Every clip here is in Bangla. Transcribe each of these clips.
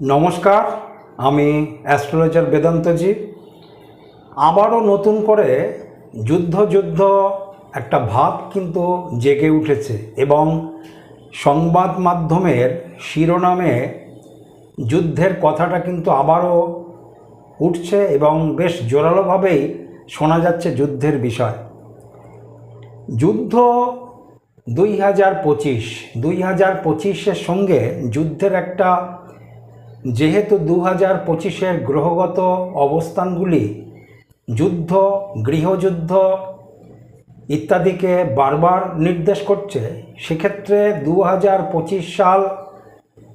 নমস্কার, আমি অ্যাস্ট্রোলজার বেদান্তজি। আবারও নতুন করে যুদ্ধ যুদ্ধ একটা ভাব কিন্তু জেগে উঠেছে এবং সংবাদ মাধ্যমের শিরোনামে যুদ্ধের কথাটা কিন্তু আবারও উঠছে এবং বেশ জোরালোভাবেই শোনা যাচ্ছে যুদ্ধের বিষয়। যুদ্ধ দুই হাজার পঁচিশ, দুই হাজার পঁচিশের সঙ্গে যুদ্ধের একটা যেহেতু দু হাজার পঁচিশের গ্রহগত অবস্থানগুলি যুদ্ধ, গৃহযুদ্ধ ইত্যাদিকে বারবার নির্দেশ করছে, সেক্ষেত্রে দু হাজার পঁচিশ সাল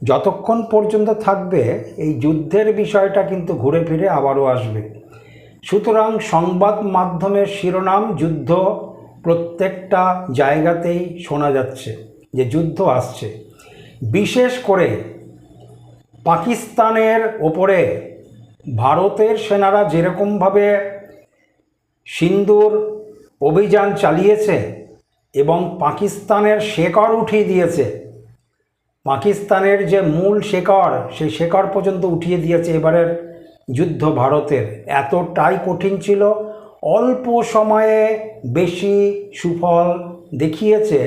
যতক্ষণ পর্যন্ত থাকবে, এই যুদ্ধের বিষয়টা কিন্তু ঘুরে ফিরে আবারও আসবে। সুতরাং সংবাদ মাধ্যমের শিরোনাম যুদ্ধ প্রত্যেকটা জায়গাতেই শোনা যাচ্ছে যে যুদ্ধ আসছে। বিশেষ করে পাকিস্তানের ওপরে ভারতের সেনারা যেরকমভাবে সিন্দুর অভিযান চালিয়েছে এবং পাকিস্তানের শেকড় উঠিয়ে দিয়েছে, পাকিস্তানের যে মূল শেকড়, সেই শেকড় পর্যন্ত উঠিয়ে দিয়েছে এবারের যুদ্ধ ভারতের। এতটাই কঠিন ছিল, অল্প সময়ে বেশি সুফল দেখিয়েছে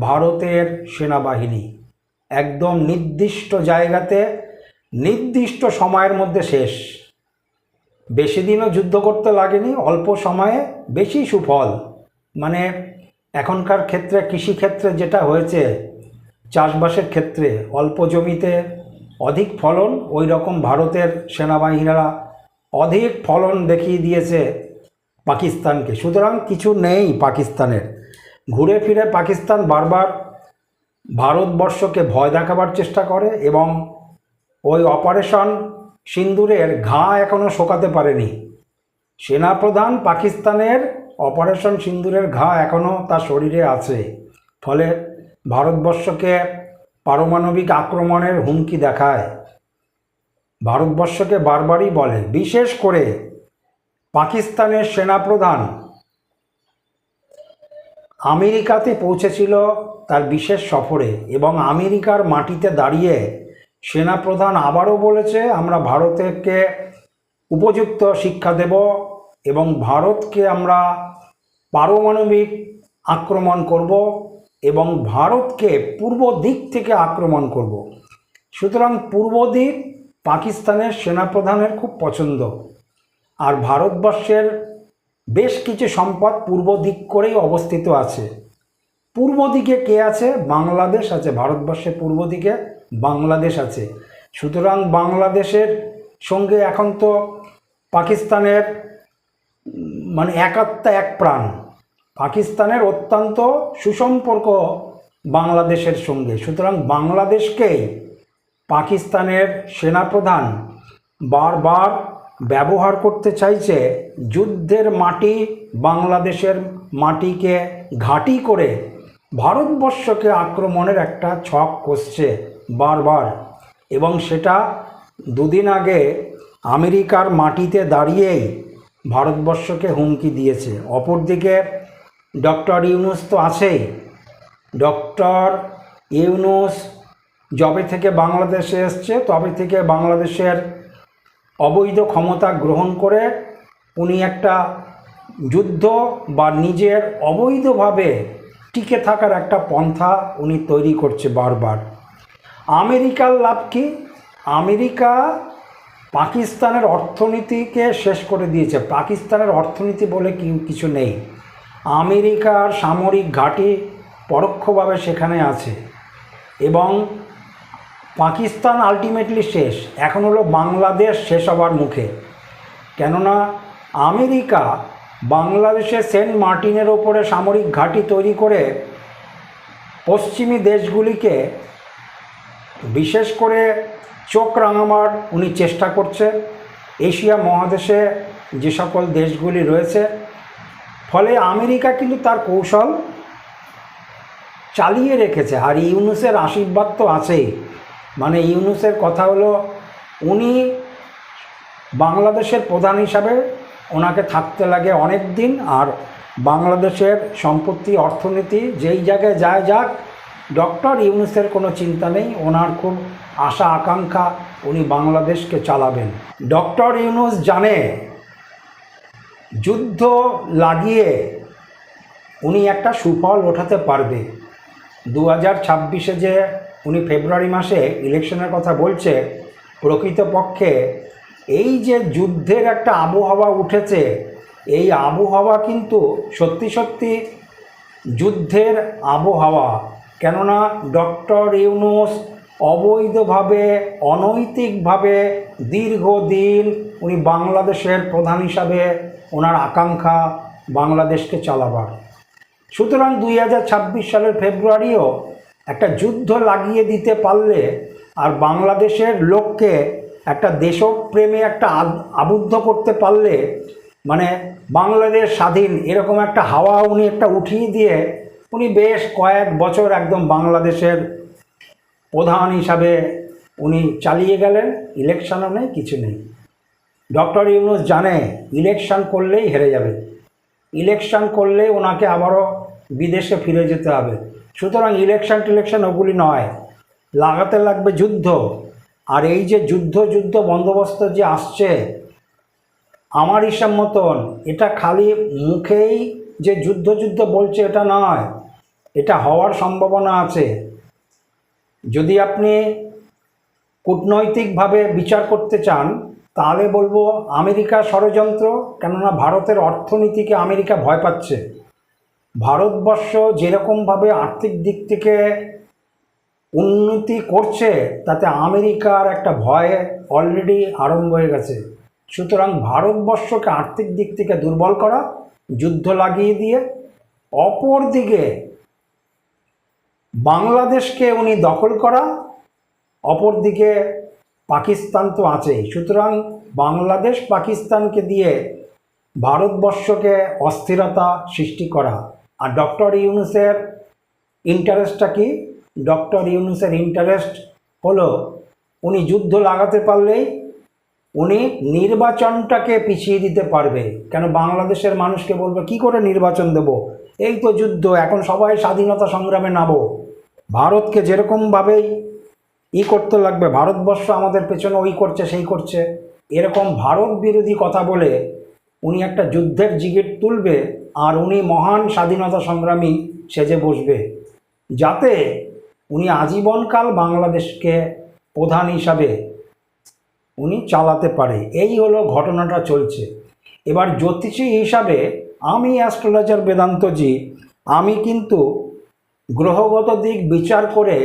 ভারতের সেনাবাহিনী। একদম নির্দিষ্ট জায়গাতে নির্দিষ্ট সময়ের মধ্যে শেষ। বেশি দিনও যুদ্ধ করতে লাগেনি, অল্প সময়ে বেশি সুফল। মানে এখনকার ক্ষেত্রে, কৃষিক্ষেত্রে যেটা হয়েছে, চাষবাসের ক্ষেত্রে অল্প জমিতে অধিক ফলন ওই রকম ভারতের সেনাবাহিনীরা অধিক ফলন দেখিয়ে দিয়েছে পাকিস্তানকে। সুতরাং কিছু নেই পাকিস্তানের। ঘুরে ফিরে পাকিস্তান বারবার ভারতবর্ষকে ভয় দেখাবার চেষ্টা করে এবং ওই অপারেশন সিন্দুরের ঘা এখনও শোকাতে পারেনি। সেনাপ্রধান পাকিস্তানের অপারেশন সিন্দুরের ঘা এখনও তার শরীরে আছে। ফলে ভারতবর্ষকে পারমাণবিক আক্রমণের হুমকি দেখায়। ভারতবর্ষকে বারবারই বলে, বিশেষ করে পাকিস্তানের সেনাপ্রধান। আমেরিকাতে পৌঁছেছিল তার বিশেষ সফরে এবং আমেরিকার মাটিতে দাঁড়িয়ে সেনাপ্রধান আবারও বলেছে, আমরা ভারতকে উপযুক্ত শিক্ষা দেব এবং ভারতকে আমরা পারমাণবিক আক্রমণ করব এবং ভারতকে পূর্ব দিক থেকে আক্রমণ করব। সুতরাং পূর্ব দিক পাকিস্তানের সেনাপ্রধানের খুব পছন্দ। আর ভারতবর্ষের বেশ কিছু সম্পদ পূর্ব দিক করেই অবস্থিত আছে। পূর্ব দিকে কে আছে? বাংলাদেশ আছে, ভারতবর্ষের পূর্ব দিকে। বাংলাদেশ আছে। সুতরাং বাংলাদেশের সঙ্গে এখন তো পাকিস্তানের মানে একাত্মা এক প্রাণ। পাকিস্তানের অত্যন্ত সুসম্পর্ক বাংলাদেশের সঙ্গে। সুতরাং বাংলাদেশকেই পাকিস্তানের সেনাপ্রধান বারবার ব্যবহার করতে চাইছে, যুদ্ধের মাটি বাংলাদেশের মাটিকে ঘাঁটি করে ভারতবর্ষকে আক্রমণের একটা ছক কষছে। বারবার। এবং সেটা দুদিন আগে আমেরিকার মাটিতে দাঁড়িয়েই ভারতবর্ষকে হুমকি দিয়েছে। অপরদিকে ডক্টর ইউনুস তো আছেই। ডক্টর ইউনুস যবে থেকে বাংলাদেশে এসছে, তবে থেকে বাংলাদেশের অবৈধ ক্ষমতা গ্রহণ করে উনি একটা যুদ্ধ বা নিজের অবৈধভাবে টিকে থাকার একটা পন্থা উনি তৈরি করছে বারবার। আমেরিকার লাভ কি? আমেরিকা পাকিস্তানের অর্থনীতিকে শেষ করে দিয়েছে। পাকিস্তানের অর্থনীতি বলে কিছু নেই। আমেরিকার সামরিক ঘাঁটি পরোক্ষভাবে সেখানে আছে এবং পাকিস্তান আলটিমেটলি শেষ। এখন হলো বাংলাদেশ শেষ হবার মুখে। কেননা আমেরিকা বাংলাদেশে সেন্ট মার্টিনের ওপরে সামরিক ঘাঁটি তৈরি করে পশ্চিমী দেশগুলিকে বিশেষ করে চোখ রাঙামার উনি চেষ্টা করছে। এশিয়া মহাদেশে যে সকল দেশগুলি রয়েছে, ফলে আমেরিকা কিন্তু তার কৌশল চালিয়ে রেখেছে। আর ইউনুসের আশীর্বাদ তো আছেই। মানে ইউনুসের কথা হলো, উনি বাংলাদেশের প্রধান হিসাবে ওনাকে থাকতে লাগে অনেক দিন, আর বাংলাদেশের সম্পত্তি, অর্থনীতি যেই জায়গায় যায় যাক ডক্টর ইউনুসের কোনো চিন্তা নেই, ওনার খুব আশা আকাঙ্ক্ষা উনি বাংলাদেশকে চালাবেন। ডক্টর ইউনুস জানে, যুদ্ধ লাগিয়ে উনি একটা সুফল ওঠাতে পারবে। দু হাজার ছাব্বিশে যে উনি ফেব্রুয়ারি মাসে ইলেকশনের কথা বলছে, প্রকৃতপক্ষে এই যে যুদ্ধের একটা আবহাওয়া উঠেছে, এই আবহাওয়া কিন্তু সত্যি সত্যি যুদ্ধের আবহাওয়া। কেননা ডক্টর ইউনুস অবৈধভাবে, অনৈতিকভাবে দীর্ঘদিন উনি বাংলাদেশের প্রধান হিসাবে ওনার আকাঙ্ক্ষা বাংলাদেশকে চালাবার। সুতরাং দুই ছাব্বিশ সালের ফেব্রুয়ারিও একটা যুদ্ধ লাগিয়ে দিতে পারলে আর বাংলাদেশের লোককে একটা দেশপ্রেমে একটা আব- আবদ্ধ করতে পারলে মানে বাংলাদেশ স্বাধীন, এরকম একটা হাওয়া উনি একটা উঠিয়ে দিয়ে উনি বেশ কয়েক বছর একদম বাংলাদেশের প্রধান হিসাবে উনি চালিয়ে গেলেন, ইলেকশনও নেই, কিছু নেই। ডক্টর ইউনুস জানে, ইলেকশন করলেই হেরে যাবে। ইলেকশন করলে ওনাকে আবারও বিদেশে ফিরে যেতে হবে। সুতরাং ইলেকশন টিলেকশন ওগুলি নয়, লাগাতে লাগবে যুদ্ধ। আর এই যে যুদ্ধ যুদ্ধ বন্দোবস্ত যে আসছে, আমার হিসাব মতন এটা খালি মুখেই যে যুদ্ধ যুদ্ধ বলছে এটা নয় এটা হওয়ার সম্ভাবনা আছে। যদি আপনি কূটনৈতিকভাবে বিচার করতে চান, তাহলে বলব আমেরিকা ষড়যন্ত্র, কেননা ভারতের অর্থনীতিকে আমেরিকা ভয় পাচ্ছে। ভারতবর্ষ যেরকমভাবে আর্থিক দিক থেকে উন্নতি করছে, তাতে আমেরিকার একটা ভয় অলরেডি আরম্ভ হয়ে গেছে। সুতরাং ভারতবর্ষকে আর্থিক দিক থেকে দুর্বল করা, যুদ্ধ লাগিয়ে দিয়ে অপর দিকে বাংলাদেশকে উনি দখল করা, অপরদিকে পাকিস্তান তো আছেই। সুতরাং বাংলাদেশ পাকিস্তানকে দিয়ে ভারতবর্ষকে অস্থিরতা সৃষ্টি করা। আর ডক্টর ইউনুসের ইন্টারেস্টটা কি? ডক্টর ইউনুসের ইন্টারেস্ট হলো, উনি যুদ্ধ লাগাতে পারলেই উনি নির্বাচনটাকে পিছিয়ে দিতে পারবে। কেন বাংলাদেশের মানুষকে বলবে, কি করে নির্বাচন দেব? এই তো যুদ্ধ, এখন সবাই স্বাধীনতা সংগ্রামে নামো। ভারতকে যেরকমভাবেই ই করতে লাগবে, ভারতবর্ষ আমাদের পেছনে ওই করছে, সেই করছে, এরকম ভারত বিরোধী কথা বলে উনি একটা যুদ্ধের জিগিট তুলবে আর উনি মহান স্বাধীনতা সংগ্রামী সেজে বসবে। যাতে উনি আজীবনকাল বাংলাদেশকে প্রধান হিসাবে উনি চালাতে পারে। এই হলো ঘটনাটা চলছে। এবার জ্যোতিষী হিসাবে আমি অ্যাস্ট্রোলজার বেদান্তজি, আমি কিন্তু গ্রহগত দিক বিচার করে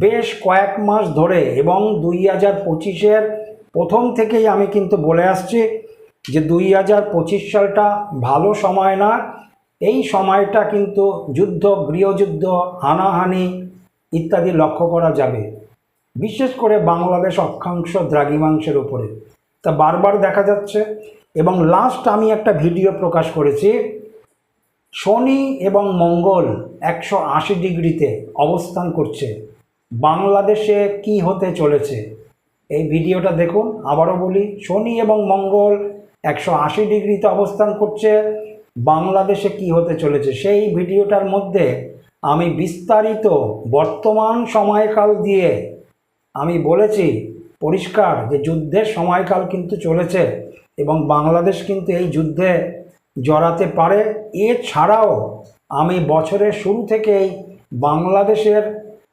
বেশ কয়েক মাস ধরে এবং দুই হাজার পঁচিশের প্রথম থেকেই আমি কিন্তু বলে আসছি যে দুই হাজার পঁচিশ সালটা ভালো সময় না। এই সময়টা কিন্তু যুদ্ধ, গৃহযুদ্ধ, হানাহানি ইত্যাদি লক্ষ্য করা যাবে। বিশেষ করে বাংলাদেশ অক্ষাংশ দ্রাঘিমাংশের উপরে। তা বারবার দেখা যাচ্ছে এবং লাস্ট আমি একটা ভিডিও প্রকাশ করেছি শনি এবং মঙ্গল একশো আশি ডিগ্রিতে অবস্থান করছে। বাংলাদেশে কি হতে চলেছে? এই ভিডিওটা দেখুন। আবারও বলি, শনি এবং মঙ্গল একশো আশি ডিগ্রিতে অবস্থান করছে। বাংলাদেশে কি হতে চলেছে? সেই ভিডিওটার মধ্যে আমি বিস্তারিত বর্তমান সময়কাল দিয়ে আমি বলেছি, পরিষ্কার যে যুদ্ধের সময়কাল কিন্তু চলেছে এবং বাংলাদেশ কিন্তু এই যুদ্ধে জড়াতে পারে। এছাড়াও আমি বছরের শুরু থেকেই বাংলাদেশের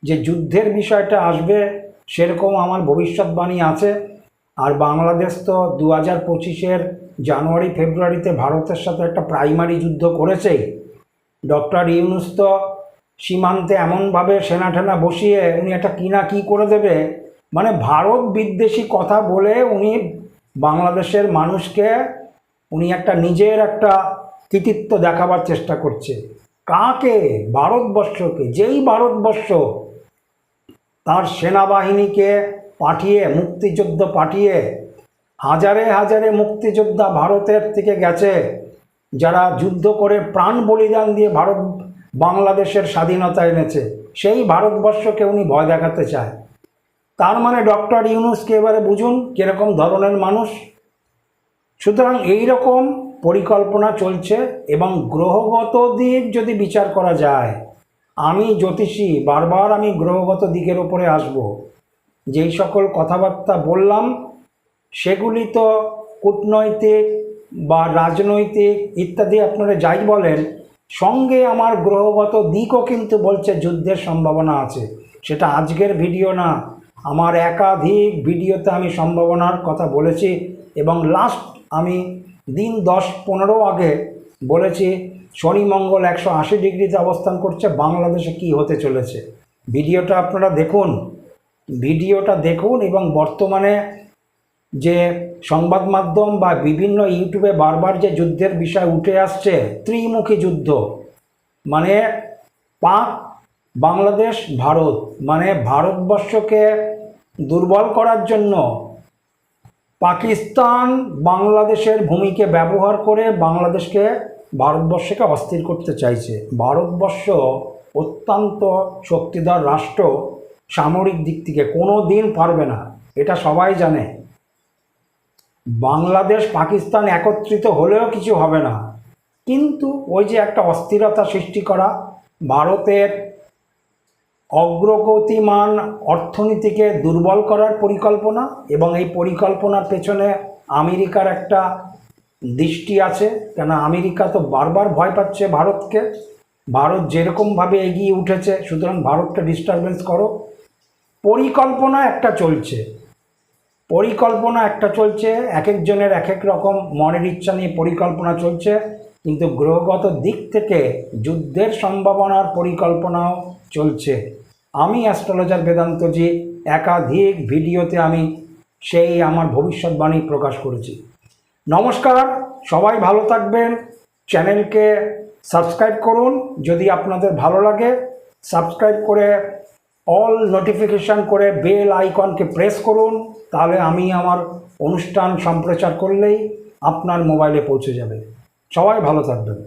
যে যুদ্ধের বিষয়টা আসবে সেরকম আমার ভবিষ্যৎবাণী আছে। আর বাংলাদেশ তো দু হাজার পঁচিশের জানুয়ারি, ফেব্রুয়ারিতে ভারতের সাথে একটা প্রাইমারি যুদ্ধ করেছেই ডক্টর ইউনুস তো সীমান্তে এমনভাবে সেনা ঠেনা বসিয়ে উনি একটা কিনা কি করে দেবে? মানে ভারত বিদ্বেষী কথা বলে উনি বাংলাদেশের মানুষকে উনি একটা নিজের একটা কৃতিত্ব দেখাবার চেষ্টা করছে। কাকে? ভারতবর্ষকে। যেই ভারতবর্ষ তার সেনাবাহিনীকে পাঠিয়ে, মুক্তিযুদ্ধ পাঠিয়ে, হাজারে হাজারে মুক্তিযোদ্ধা ভারতের থেকে গেছে, যারা যুদ্ধ করে প্রাণ বলিদান দিয়ে ভারত, বাংলাদেশের স্বাধীনতা এনেছে, সেই ভারতবর্ষকে উনি ভয় দেখাতে চায়। তার মানে ডক্টর ইউনুসকে এবারে বুঝুন, কীরকম ধরনের মানুষ। সুতরাং এই রকম পরিকল্পনা চলছে এবং গ্রহগত দিক যদি বিচার করা যায়, আমি জ্যোতিষী, বারবার আমি গ্রহগত দিকের ওপরে আসব। যেই সকল কথাবার্তা বললাম, সেগুলি তো কূটনৈতিক বা রাজনৈতিক ইত্যাদি আপনারা যাই বলেন, সঙ্গে আমার গ্রহগত দিকও কিন্তু বলছে যুদ্ধের সম্ভাবনা আছে। সেটা আজকের ভিডিও না, আমার একাধিক ভিডিওতে আমি সম্ভাবনার কথা বলেছি এবং লাস্ট আমি দিন দশ পনেরো আগে বলেছি, শনি মঙ্গল একশো আশি ডিগ্রিতে অবস্থান করছে, বাংলাদেশে কি হতে চলেছে? ভিডিওটা আপনারা দেখুন। ভিডিওটা দেখুন এবং বর্তমানে যে সংবাদ মাধ্যম বা বিভিন্ন ইউটিউবে বারবার যে যুদ্ধের বিষয় উঠে আসছে, ত্রিমুখী যুদ্ধ। মানে পাক বাংলাদেশ, ভারত। মানে ভারতবর্ষকে দুর্বল করার জন্য পাকিস্তান বাংলাদেশের ভূমিকে ব্যবহার করে বাংলাদেশকে ভারতবর্ষকে অস্থির করতে চাইছে। ভারতবর্ষ অত্যন্ত শক্তিধর রাষ্ট্র, সামরিক দিক থেকে কোনো দিন পারবে না, এটা সবাই জানে। বাংলাদেশ, পাকিস্তান একত্রিত হলেও কিছু হবে না। কিন্তু ওই যে একটা অস্থিরতা সৃষ্টি করা, ভারতের অগ্রগতিমান অর্থনীতিকে দুর্বল করার পরিকল্পনা এবং এই পরিকল্পনার পেছনে আমেরিকার একটা দৃষ্টি আছে। কেন আমেরিকা তো বারবার ভয় পাচ্ছে ভারতকে। ভারত যেরকমভাবে এগিয়ে উঠেছে, সুতরাং ভারতকে ডিস্টারবেন্স করো। পরিকল্পনা একটা চলছে। পরিকল্পনা একটা চলছে এক একজনের এক এক রকম মনের ইচ্ছা নিয়ে পরিকল্পনা চলছে। কিন্তু গ্রহগত দিক থেকে যুদ্ধের সম্ভাবনার পরিকল্পনাও চলছে। আমি অ্যাস্ট্রোলজার বেদান্তজি একাধিক ভিডিওতে আমি সেই আমার ভবিষ্যৎবাণী প্রকাশ করেছি। নমস্কার, সবাই ভালো থাকবেন। চ্যানেলকে সাবস্ক্রাইব করুন, যদি আপনাদের ভালো লাগে। সাবস্ক্রাইব করে অল নোটিফিকেশান করে বেল আইকনকে প্রেস করুন, তাহলে আমি আমার অনুষ্ঠান সম্প্রচার করলেই আপনার মোবাইলে পৌঁছে যাবে। সবাই ভালো থাকবেন।